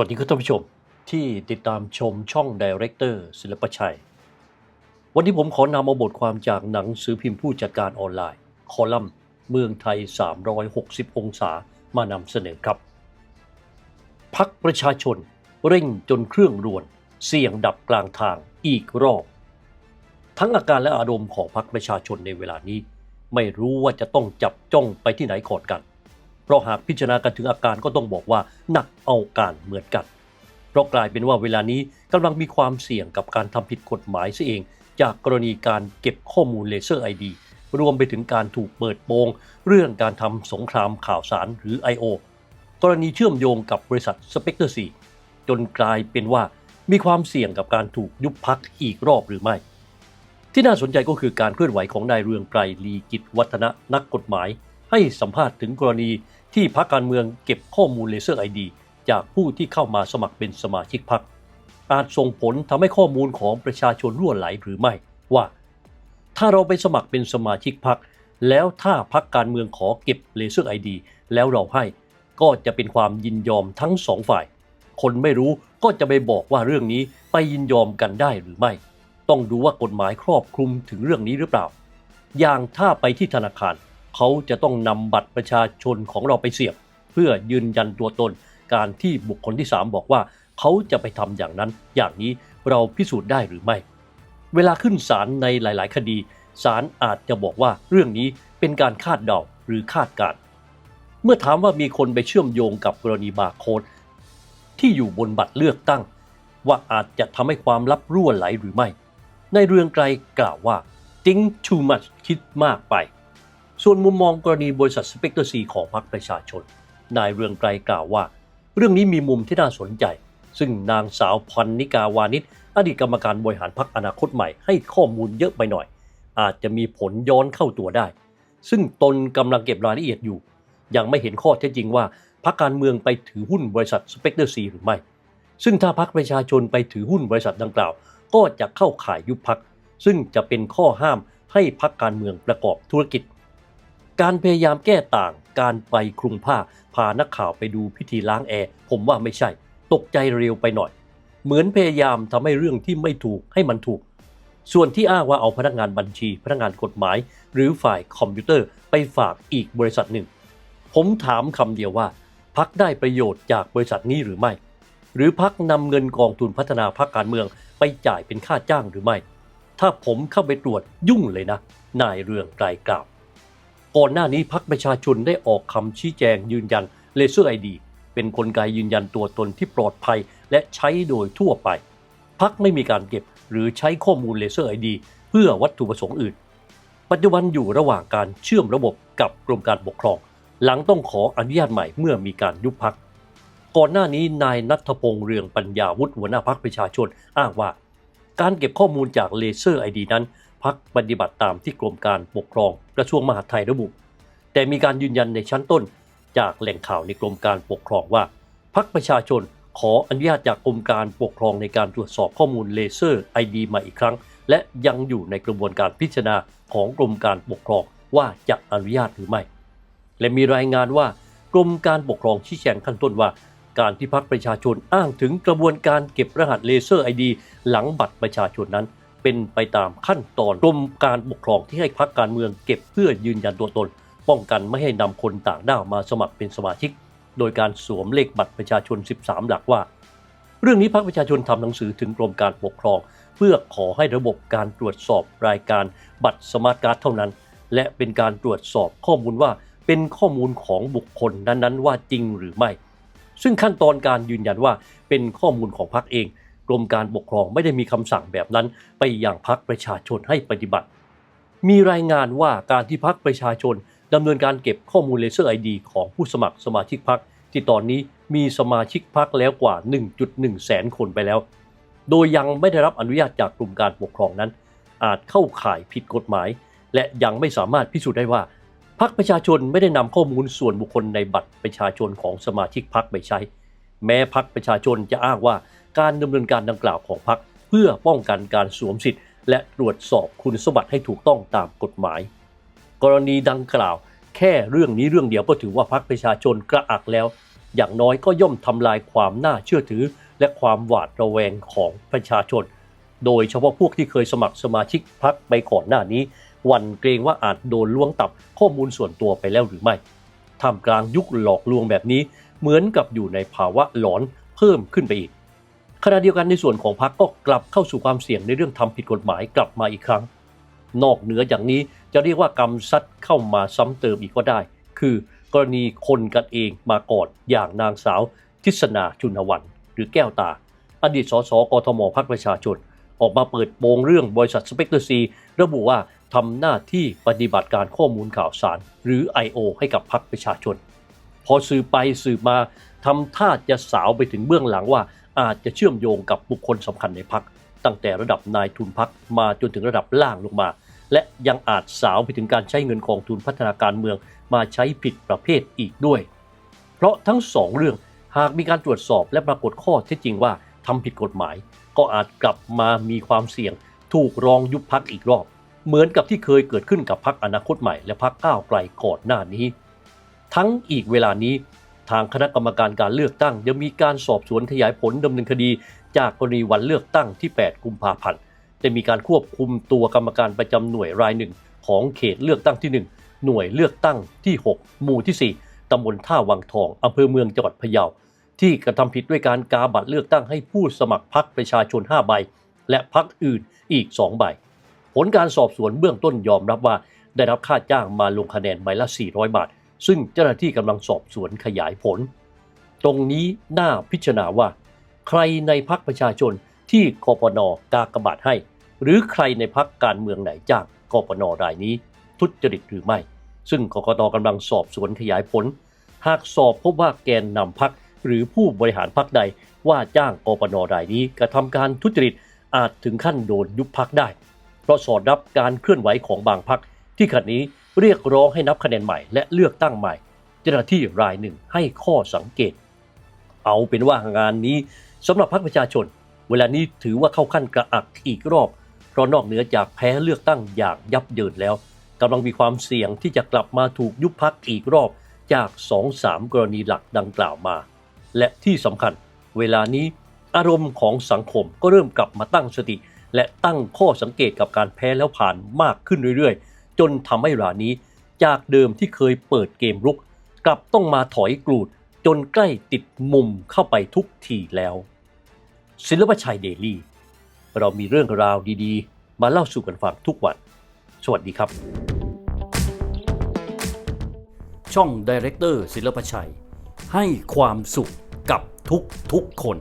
วัสดีครับท่านผู้ชมที่ติดตามชมช่องดีเรคเตอร์ศิลปชัย วันนี้ผมขอนำเอาบทความจากหนังสือพิมพ์ผู้จัดการออนไลน์ คอลัมน์ เมืองไทย 360 องศามานำเสนอครับ พักประชาชนเร่งจนเครื่องรวน เสี่ยงดับกลางทางอีกรอบ ทั้งอาการและอารมณ์ของพรรคประชาชนในเวลานี้ ไม่รู้ว่าจะต้องจับจ้องไปที่ไหนก่อนกัน เพราะหากพิจารณากันถึงอาการก็ต้องบอกว่าหนักเอาการเหมือนกัน เพราะกลายเป็นว่าเวลานี้กำลังมีความเสี่ยงกับการทำผิดกฎหมายซะเอง จากกรณีการเก็บข้อมูลเลเซอร์ไอดีรวมไปถึงการถูกเปิดโปง เรื่องการทำสงครามข่าวสารหรือ I.O. กรณีเชื่อมโยงกับบริษัทสเปกเตอร์ซีจนกลายเป็นว่ามีความเสี่ยงกับการถูกยุบพักอีกรอบหรือไม่ ที่น่าสนใจก็คือการเคลื่อนไหวของนายเรืองไกรลีกิจวัฒนะนักกฎหมาย ให้สัมภาษณ์ถึงกรณีที่พรรคการเมืองเก็บข้อมูลเลเซอร์ไอดีจากผู้ที่เข้ามาสมัครเป็นสมาชิกพรรคอาจส่งผลทำให้ข้อมูลของประชาชนรั่วไหลหรือไม่ ว่า ถ้าเราไปสมัครเป็นสมาชิกพรรคแล้วถ้าพรรคการเมืองขอเก็บเลเซอร์ไอดีแล้วเราให้ ก็จะเป็นความยินยอมทั้งสองฝ่าย คนไม่รู้ก็จะไปบอกว่าเรื่องนี้ไปยินยอมกันได้หรือไม่ ต้องดูว่ากฎหมายครอบคลุมถึงเรื่องนี้หรือเปล่า อย่างถ้าไปที่ธนาคาร เขาจะต้องนำบัตรประชาชนของเราไปเสียบ เพื่อยืนยันตัวตน การที่บุคคลที่ 3 บอกว่า เขาจะไปทำอย่างนั้น อย่างนี้เราพิสูจน์ได้หรือไม่ เวลาขึ้นศาลในหลาย ๆ คดีศาลอาจจะบอกว่าเรื่องนี้เป็นการคาดเดาหรือคาดการณ์เมื่อถามว่ามีคนไปเชื่อมโยงกับกรณีบาร์โค้ดที่อยู่บนบัตรเลือกตั้ง ว่าอาจจะทำให้ความลับรั่วไหลหรือไม่ ในเรืองไกลกล่าวว่า think too much คิดมากไป ส่วนมุมมองกรณีบริษัทสเปกเตอร์ซีของพรรคประชาชน นายเรืองไกลกล่าวว่า เรื่องนี้มีมุมที่น่าสนใจ ซึ่งนางสาวพันนิกาวานิชอดีตกรรมการบริหารพรรคอนาคตใหม่ให้ข้อมูลเยอะไปหน่อย อาจจะมีผลย้อนเข้าตัวได้ ซึ่งตนกำลังเก็บรายละเอียดอยู่ ยังไม่เห็นข้อเท็จจริงว่าพรรคการเมืองไปถือหุ้นบริษัทสเปกเตอร์ซีหรือไม่ ซึ่งถ้าพรรคประชาชนไปถือหุ้นบริษัทดังกล่าว ก็จะเข้าข่ายยุบพักซึ่งจะเป็นข้อห้ามให้พักการเมืองประกอบธุรกิจ การพยายามแก้ต่าง การไปคลุมผ้า พานักข่าวไปดูพิธีล้างแอร์ผมว่าไม่ใช่ ตกใจเร็วไปหน่อย เหมือนพยายามทำให้เรื่องที่ไม่ถูกให้มันถูก ส่วนที่อ้างว่าเอาพนักงานบัญชี พนักงานกฎหมาย หรือฝ่ายคอมพิวเตอร์ไปฝากอีกบริษัทหนึ่ง ผมถามคำเดียวว่า พักได้ประโยชน์จากบริษัทนี้หรือไม่ หรือพักนำเงินกองทุนพัฒนาพักการเมืองไปจ่ายเป็นค่าจ้างหรือไม่ ถ้าผมเข้าไปตรวจยุ่งเลยนะ นายเรืองไกลกล่าว ก่อนหน้านี้พักประชาชนได้ออกคำชี้แจงยืนยันเลเซอร์ไอดีเป็นนกลไกยืนยันตัวตนที่ปลอดภัยและใช้โดยทั่วไปพักไม่มีการเก็บหรือใช้ข้อมูลเลเซอร์ไอดีเพื่อวัตถุประสงค์อื่น ปัจจุบันอยู่ระหว่างการเชื่อมระบบกับกรมการปกครอง หลังต้องขออนุญาตใหม่เมื่อมีการยุบพัก ก่อนหน้านี้นายนัทพงษ์เรืองปัญญาวุฒิหัวหน้าพักประชาชน อ้างว่า การเก็บข้อมูลจากเลเซอร์ไอดีนั้น พักปฏิบัติตามที่กรมการปกครองกระทรวงมหาดไทยระบุ แต่มีการยืนยันในชั้นต้น จากแหล่งข่าวในกรมการปกครองว่าพักประชาชนขออนุญาตจากกรมการปกครองในการตรวจสอบข้อมูลเลเซอร์ไอดีมาอีกครั้ง และยังอยู่ในกระบวนการพิจารณาของกรมการปกครองว่าจะอนุญาตหรือไม่ และมีรายงานว่ากรมการปกครองชี้แจงขั้นต้นว่า การที่พักประชาชนอ้างถึงกระบวนการเก็บรหัสเลเซอร์ไอดีหลังบัตรประชาชนนั้น เป็นไปตามขั้นตอนกรมการปกครองที่ให้พักการเมืองเก็บเพื่อยืนยันตัวตน ป้องกันไม่ให้นำคนต่างด้าวมาสมัครเป็นสมาชิก โดยการสวมเลขบัตรประชาชน 13 หลักว่า เรื่องนี้พักประชาชนทำหนังสือถึงกรมการปกครอง เพื่อขอให้ระบบการตรวจสอบรายการบัตรสมาร์ทการ์ดเท่านั้น และเป็นการตรวจสอบข้อมูลว่าเป็นข้อมูลของบุคคลนั้นๆ ว่าจริงหรือไม่ ซึ่งขั้นตอนการยืนยันว่าเป็นข้อมูลของพรรคเอง กรมการปกครองไม่ได้มีคำสั่งแบบนั้นไปอยังพรรคประชาชนให้ปฏิบัติ มีรายงานว่าการที่พรรคประชาชนดำเนินการเก็บข้อมูลเลเซอร์ไอดีของผู้สมัครสมาชิกพรรคที่ตอนนี้มีสมาชิกพรรคแล้วกว่า 1.1 แสนคนไปแล้ว โดยยังไม่ได้รับอนุญาตจากกรมการปกครองนั้น อาจเข้าข่ายผิดกฎหมาย และยังไม่สามารถพิสูจน์ได้ว่าพรรคประชาชนไม่ได้นำข้อมูลส่วนบุคคลในบัตรประชาชนของสมาชิกพรรคไปใช้ แม้พรรคประชาชนจะอ้างว่า การดำเนินการดังกล่าวของพรรคเพื่อป้องกันการสวมสิทธิ์ และตรวจสอบคุณสมบัติให้ถูกต้องตามกฎหมาย กรณีดังกล่าว แค่เรื่องนี้เรื่องเดียวก็ถือว่าพรรคประชาชนกระอักแล้ว อย่างน้อยก็ย่อมทำลายความน่าเชื่อถือ และความหวาดระแวงของประชาชน โดยเฉพาะพวกที่เคยสมัครสมาชิกพรรคไปก่อนหน้านี้หวันเกรงว่าอาจโดนล้วงตับข้อมูลส่วนตัวไปแล้วหรือไม่ท่ามกลางยุคหลอกลวงแบบนี้ เหมือนกับอยู่ในภาวะหลอนเพิ่มขึ้นไปอีก ขณะเดียวกันในส่วนของพรรคก็กลับเข้าสู่ความเสี่ยงในเรื่องทำผิดกฎหมายกลับมาอีกครั้ง นอกเหนือจากนี้จะเรียกว่ากำซัดเข้ามาซ้ำเติมอีกก็ได้ คือกรณีคนกันเองมาก่อนอย่างนางสาว ทิศนาชุนวันหรือแก้วตา อดีตสสกทมพรรคประชาชน ออกมาเปิดโปงเรื่องบริษัทสเปกเตอร์ซีระบุว่าทำหน้าที่ปฏิบัติการข้อมูลข่าวสาร หรือ I.O. ให้กับพรรคประชาชน พอสืบไปสืบมาทำท่าจะสาวไปถึงเบื้องหลังว่า อาจจะเชื่อมโยงกับบุคคลสำคัญในพรรคตั้งแต่ระดับนายทุนพรรคมาจนถึงระดับล่างลงมา และยังอาจสาวไปถึงการใช้เงินกองทุนพัฒนาการเมืองมาใช้ผิดประเภทอีกด้วย เพราะทั้งสองเรื่องหากมีการตรวจสอบและปรากฏข้อเท็จจริงว่าทำผิดกฎหมาย ก็อาจกลับมามีความเสี่ยง ถูกรองยุบพักอีกรอบ เหมือนกับที่เคยเกิดขึ้นกับพักอนาคตใหม่และพักก้าวไกลก่อนหน้านี้ ทั้งอีกเวลานี้ ทางคณะกรรมการการเลือกตั้งยังมีการสอบสวนขยายผลดำเนินคดี จากกรณีวันเลือกตั้งที่ 8 กุมภาพันธ์จะมีการควบคุมตัวกรรมการประจำหน่วยรายหนึ่ง ของเขตเลือกตั้งที่ 1 หน่วยเลือกตั้งที่ 6 หมู่ที่ 4ตำบลท่าวังทองอำเภอเมืองจังหวัดพะเยาที่กระทำผิดด้วยการกาบัตรเลือกตั้งให้ผู้สมัครพรรคประชาชน 5 ใบ และพรรคอื่นอีก 2 ใบ ผลการสอบสวนเบื้องต้นยอมรับว่าได้รับค่าจ้างมาลงคะแนนใบละ 400 บาท ซึ่งเจ้าหน้าที่กำลังสอบสวนขยายผล ตรงนี้น่าพิจารณาว่า ใครในพรรคประชาชนที่กปนกากบาทให้ หรือใครในพรรคการเมืองไหนจ้างกปนรายนี้ ทุจริตหรือไม่ ซึ่งกกตกำลังสอบสวนขยายผล หากสอบพบว่าแกนนำพรรคหรือผู้บริหารพรรคใดว่าจ้างกปนรายนี้กระทำการทุจริตอาจถึงขั้นโดนยุบพรรคได้ เพราะสอดรับการเคลื่อนไหวของบางพรรคที่ขณะนี้ เรียกร้องให้นับคะแนนใหม่และเลือกตั้งใหม่ เจ้าหน้าที่รายหนึ่งให้ข้อสังเกต เอาเป็นว่างานนี้สำหรับพรรคประชาชน เวลานี้ถือว่าเข้าขั้นกระอักอีกรอบ เพราะนอกเหนือจากแพ้เลือกตั้งอย่างยับเยินแล้วกำลังมีความเสี่ยงที่จะกลับมาถูกยุบพักอีกรอบจากสองสามกรณีหลักดังกล่าวมา และที่สำคัญ เวลานี้อารมณ์ของสังคมก็เริ่มกลับมาตั้งสติ และตั้งข้อสังเกตกับการแพ้แล้วผ่านมากขึ้นเรื่อยๆ จนทำให้รายนี้ จากเดิมที่เคยเปิดเกมรุก กลับต้องมาถอยกรูดจนใกล้ติดมุมเข้าไปทุกทีแล้ว ศิลปชัยเดลี่เรามีเรื่องราวดีๆ มาเล่าสู่กันฟังทุกวัน สวัสดีครับ ช่อง Director ศิลปชัย ให้ความสุขกับทุกๆคน